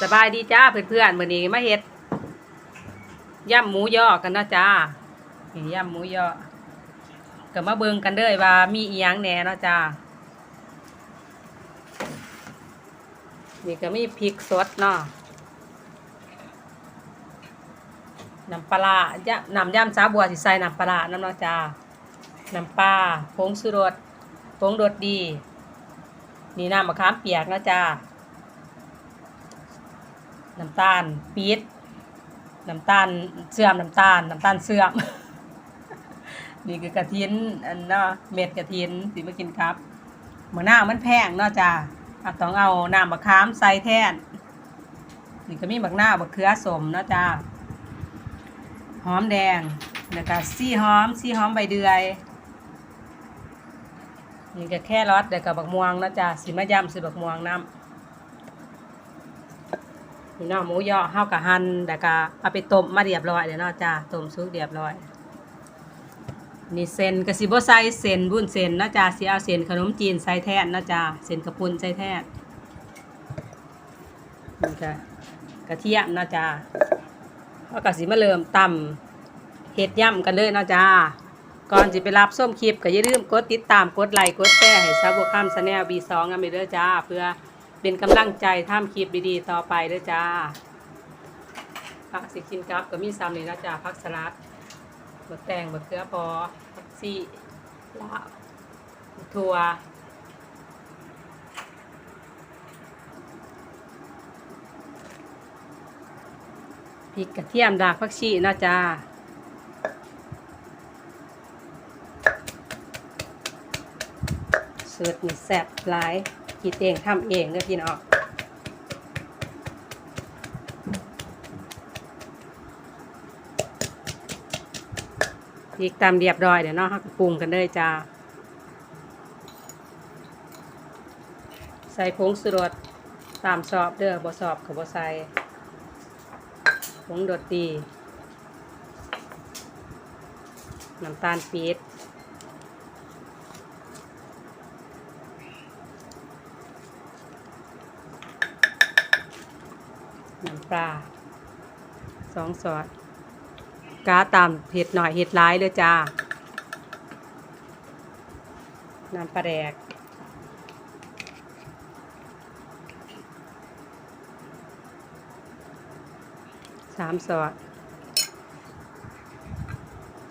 สบายดีจ้าเพื่อนๆมื้อนี้มาเฮ็ดย่ำหมูยอกันนะจ้านี่ย่ำหมูยอก็มาเบิ่งกันเด้อว่ามีอีหยังแหน่เนาะจ้านี่ก็มีพริกสดเนาะน้ำปลาย่ำน้ำย่ำสาบัวสิใส่น้ำปลาน้ำเนาะจ้าน้ำปลาผงสุรสผงรสดี นี่น้ำมะขามเปียกนะจ้า น้ำตาลปี๊ดน้ำตาลเสื่อมน้ำตาลน้ำตาลเสื่อม นี่คือกระถินอันเนาะเม็ดกระถินสิมากินครับเหมือนหน้ามันแพงเนาะจ้าต้องเอาน้ำมะขามใส่แทนนี่ก็มีบักหน้าวบักเขือสมเนาะจ้าหอมแดงแล้วก็ซี่หอมซี่หอมใบเดือยนี่ก็แค่รสเดี๋ยวกับบักม่วงเนาะจ้าสิมายำสิบักม่วงน้ำ นี่เนาะหมูยอเฮากะหั่นแล้วก็เอาไปต้มมาเรียบร้อยแล้วเนาะจ้าต้มสุกเรียบร้อย นี่เส้นก็สิบ่ใส่เส้นบุ้นเส้นเนาะจ้าสิเอาเส้นขนมจีนใส่แทนเนาะจ้าเส้นกระปุนใส่แทนนี่ก็กระเทียมเนาะจ้าเฮาก็สิมาเริ่มตำเฮ็ดย่ำกันเลยเนาะจ้าก่อนสิไปรับส้มคลิปก็อย่าลืมกดติดตามกดไลค์กดแชร์ให้ซาบุคัมชาแนล B2 กันไปเด้อจ้าเพื่อ เป็นกำลังใจทำคลิปดีๆ ต่อไปด้อจ้าผักสิกินกับก็มีซ้ำนี่นะจ้าผักสลัดบดแตงบดเกลือพอผักซีลาถั่วพริกกระเทียมดากผักชีนะจ้าสูตรนี่แซ่บหลาย คิดเองทำเองเด้อพี่น้องพริกตามเรียบร้อยเดี๋ยวเนาะเราก็ปรุงกันเลยจ้า ใส่ผงสุรสตามชอบเด้อบ่ชอบก็บ่ใส่ผงดดดีน้ำตาลปี๊ด น้ำปลาสองสอดกาตามเห็ดหน่อยเห็ดร้ายเลยจ้า น้ำปลาแดกสามสอด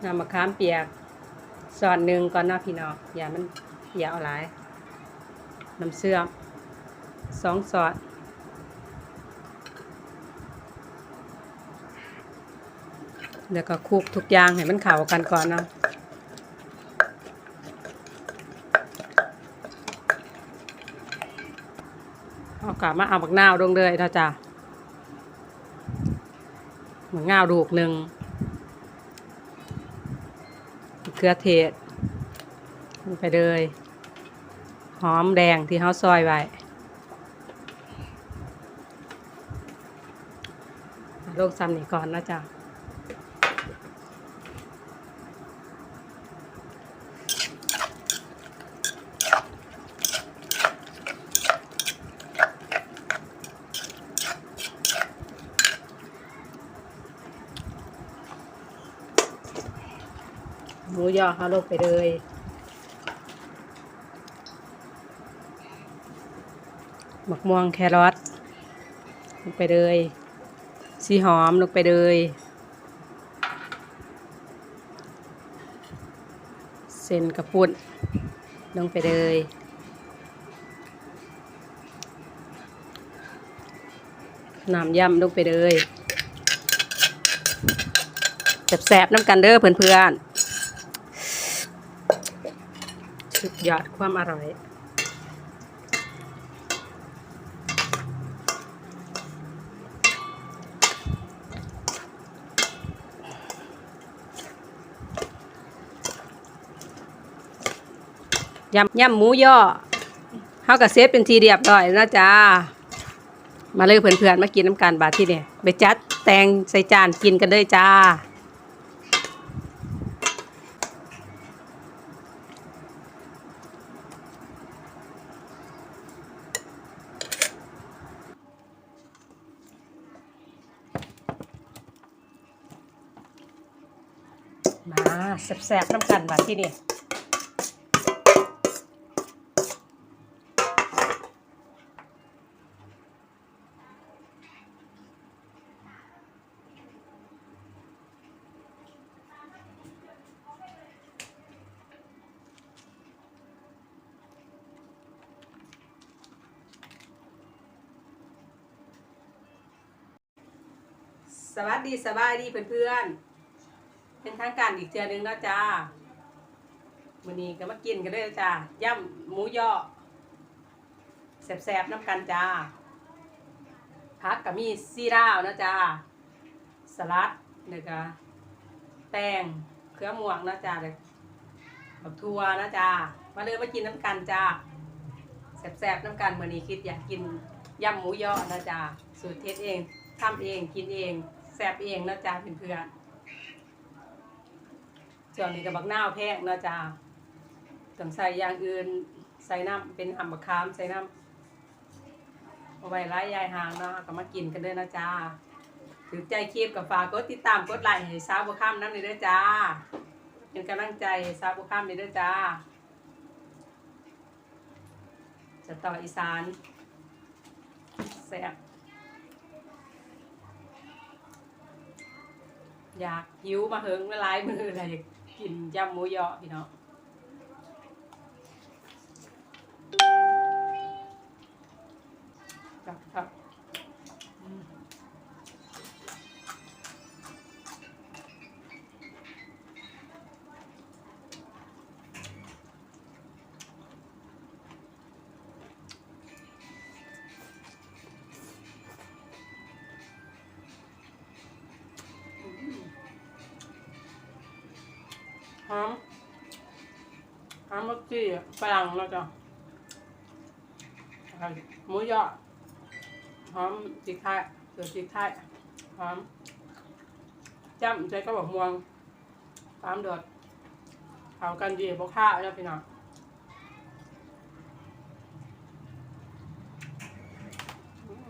น้ำมะขามเปียกสอดหนึ่งก่อนเนาะพี่น้องอย่ามันอย่าเอาหลาย น้ำเสื่อมสองสอด แล้วก็คลุกทุกอย่างให้มันเข้ากันก่อนเนาะเอากลับมาเอาบักนาวลงเลยนาะจ้ะบักนาวลูกหนึ่งเกลือเทศลงไปเลยหอมแดงที่เขาซอยไว้ลงซ้ำนี่ก่อนนะจ้ะ หมูยอเขาลงไปเลยหมักม่วงแครอทลงไปเลยสีหอมลงไปเลยเส้นกระปุนลงไปเลยน้ำยำลงไปเลยแสบๆน้ำกันเด้อเพื่อนๆ สุด ยอดความอร่อย ยำยำหมูย่อเฮากับเซฟเป็นทีเรียบร้อยนะจ้ามาเลยเพื่อนๆมากินน้ำกันบาทที่เนี่ยไปจัดแตงใส่จานกินกันเลยจ้า มา แซ่บๆน้ำกันมาที่นี่สวัสดีสบายดีเพื่อนๆ เป็นทางการอีกเทือนึงนะจ้าวันนี้ก็มากินกันด้วยจ้าย่ำหมูยอแซ่บๆน้ำกันจ้าพักกับมีซีราวนะจ้าสลัดเนี่ยก็แตงเครือม่วงนะจ้าเลยบักทัวนะจ้ามาเลยมากินน้ำกันจ้าแซ่บๆน้ำกันวันนี้คิดอยากกินย่ำหมูยอนะจ้าสูตรเทสเองทำเองกินเองแซ่บเองนะจ้าเพื่อนๆ ส่วนนี้กับบักนาวแพงนะจ๊ะต้องใส่อย่างอื่นใส่น้ำเป็นหำบักคามใส่น้ำเอาไว้ไล่ยายหางเนาะก็มากินกันเด้อนะจ๊ะถือใจคลิปกับฝากกดติดตามกดไลค์ให้สาวบักคามน้ำเลยเด้อจ้าเป็นกำลังใจให้สาวบักคามเลยเด้อจ้าจะต่ออีสานแซ่บอยากหิวมาเหิงละลายมืออะไรอย กินยำหมูยอพี่น้อง หอมหอมมักจีฝรั่งแล้วจ้ะเอาหมูยอหอมจีไทยเสือจีไทยหอมจ้ำใจก็บอกม่วงตามเดือดเอากันดีบกข้าวแล้วพี่น้องอืม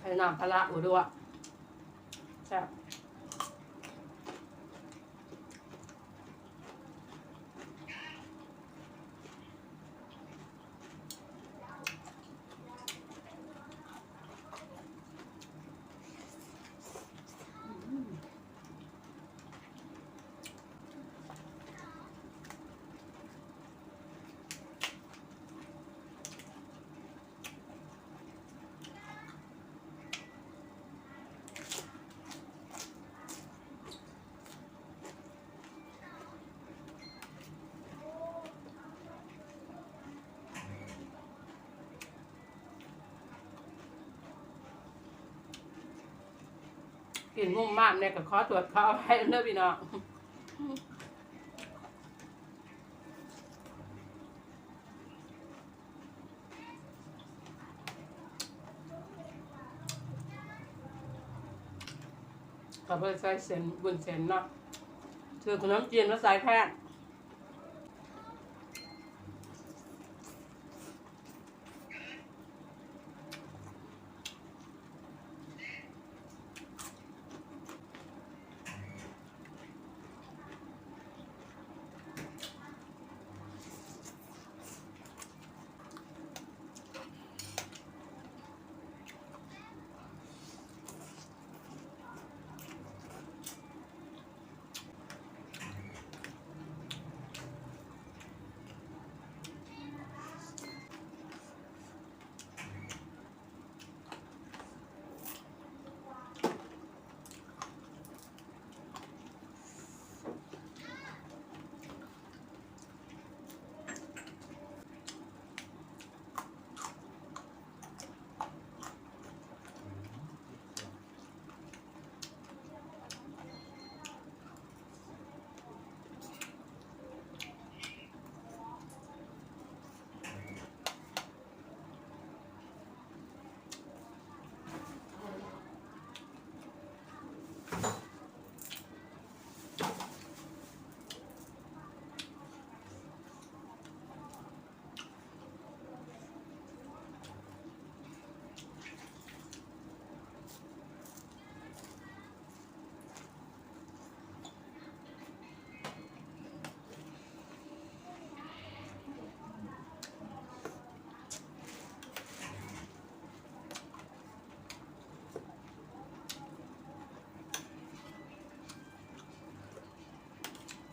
ให้น้ำพะละอุด้วยแซ่ กินมุ่งมากเนี่ยก็ขอตรวจเขาเอาให้เด้อพี่น้องก็เพื่อใส่เส้นบุญเส้นเนาะคือขนมจีนมาใส่แพง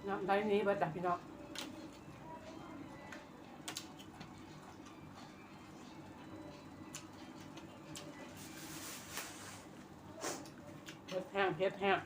น้ำไทยนี้เบิดจ้ะพี่น้องเฮ็ดแห้งเฮ็ดแห้ง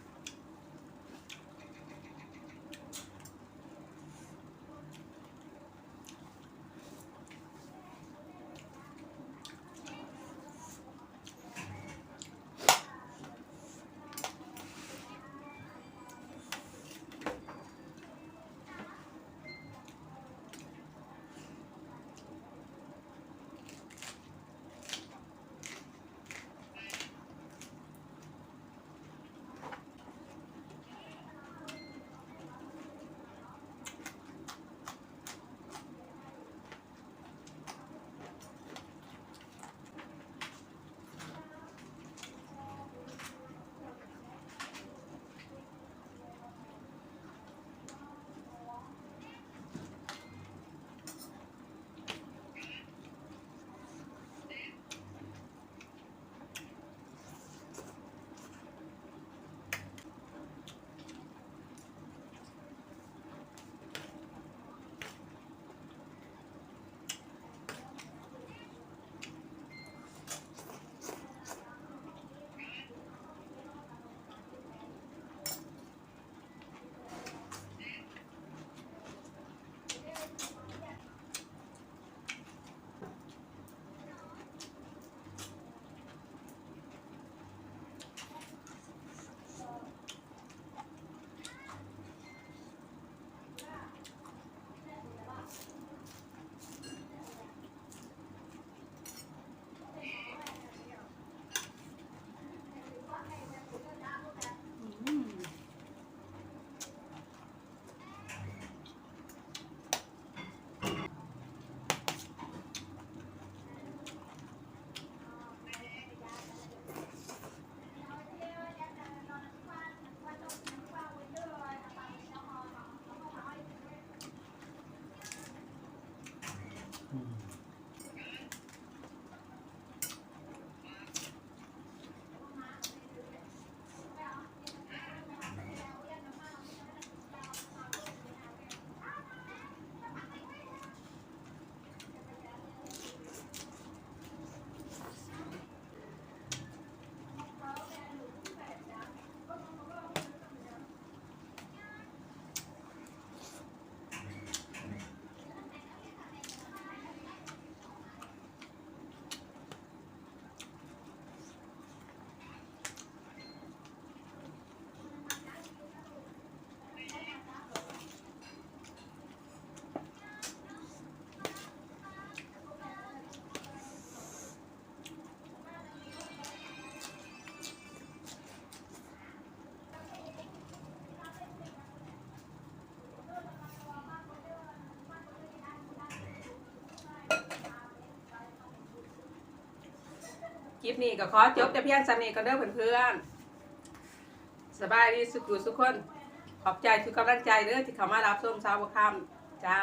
ลิปนี้ก็ขอจบแต่เพียงสำนีก็เด้อเพื่อนๆสบายดีสุขุสุขคน ขอบใจทุกกำลังใจเด้อที่เข้ามารับชมสาวบคำจ้า